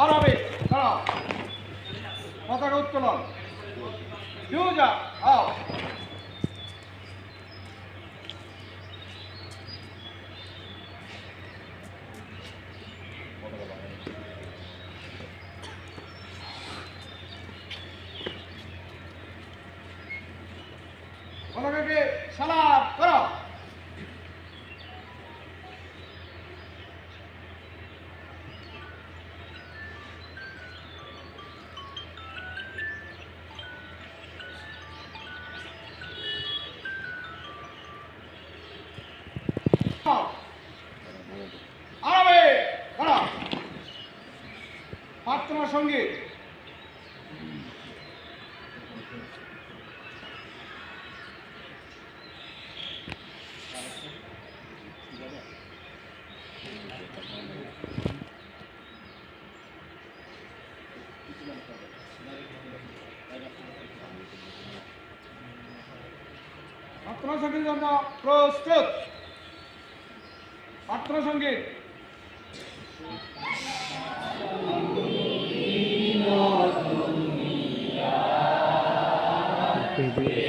আরবে দাঁড়াও। পতাকা উত্তোলন। ফিউজা আও। পতাকাকে সালাম করো আরবে দাঁড়াও প্রার্থনা সঙ্গীত প্রার্থনা সঙ্গীত জন্য প্রস্তুত প্রার্থনা সংগীত। একটু এদিকে